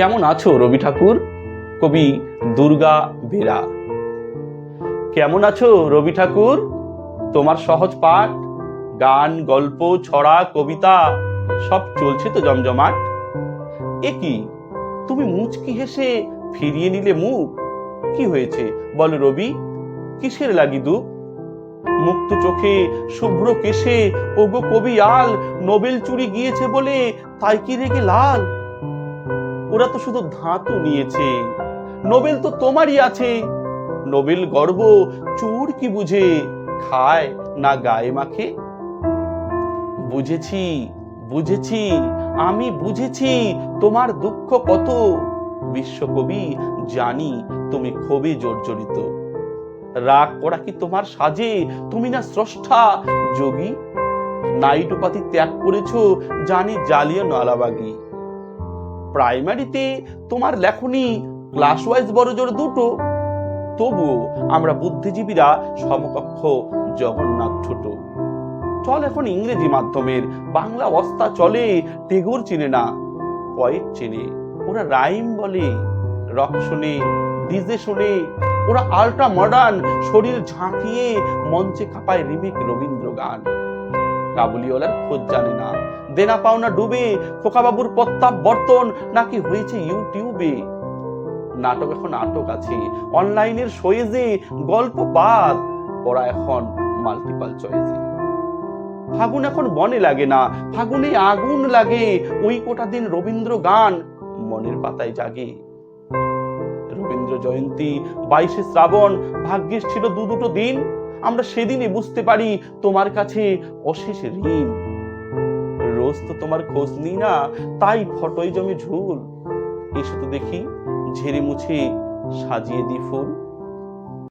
কেমন আছো রবি ঠাকুর? কবি দুর্গা বেরা। কেমন আছো রবি ঠাকুর? তোমার সহজ পাঠ, গান, গল্প, ছড়া, কবিতা, সব চলছে তো জমজমাট। এ কি? তুমি মুচকি হেসে ফিরিয়ে নিলে মুখ? কি হয়েছে? বল রবি, কিসের লাগি দুঃখ? মুক্ত চোখে শুভ্র কেশে, ওগো কবি আল, নোবেল চুরি গিয়েছে বলে তাই কি রেগে লাল? ওরা তো শুধু ধাতু নিয়েছে। নোবেল তো তোমারই আছে। নোবেল গর্ব চোর কি বুঝে? খায় না গায়ে মাখে? বুঝেছি বুঝেছি, আমি বুঝেছি, তোমার দুঃখ কত? বিশ্বকবি জানি তুমি খুবই জর্জরিত। রাগ করা কি তোমার সাজে? তুমি না স্রষ্টা, যোগী? নাইট উপাধি ত্যাগ করেছ, জানি জালিয়া নালাবাগি প্রাইমারিতে তোমার লেখনি ক্লাস ওয়াইজ বড় জোর দুটো। তবুও আমরা বুদ্ধিজীবীরা সমকক্ষ জগন্নাথ ছোট চল এখন ইংরেজি মাধ্যমের বাংলা অস্তা চলে, টেগোর চিনে না, পয়েট চেনে। ওরা রাইম বলে, রক শোনে, ডিজে শোনে, ওরা আল্ট্রা মডার্ন, শরীর ঝাঁকিয়ে মঞ্চে কাঁপায় রিমেক রবীন্দ্র গান কাবুলিওয়ালার খোঁজ জানে না। দেনা পাওনা ডুবে খোকাবাবুর প্রত্যাবর্তন নাকি হয়েছে ইউটিউবে। নাটক এখন নাটক আছে। অনলাইনের শোয়েজে গল্প বাদ ওরা এখন মাল্টিপাল চয়েসে ফাগুন এখন বনে লাগে না। ফাগুনে আগুন লাগে। ওই কোটা দিন রবীন্দ্র গান মনের পাতায় জাগে। রবীন্দ্র জয়ন্তী, বাইশে শ্রাবণ, ভাগ্যের ছিল দু দুটো দিন। আমরা সেদিনই বুঝতে পারি তোমার কাছে অশেষ ঋণ। রোজ তো তোমার খোঁজ নিই না, তাই ফটোই জমে ঝুল। এসে তো দেখি, ঝেড়ে মুছে সাজিয়ে দি ফুল।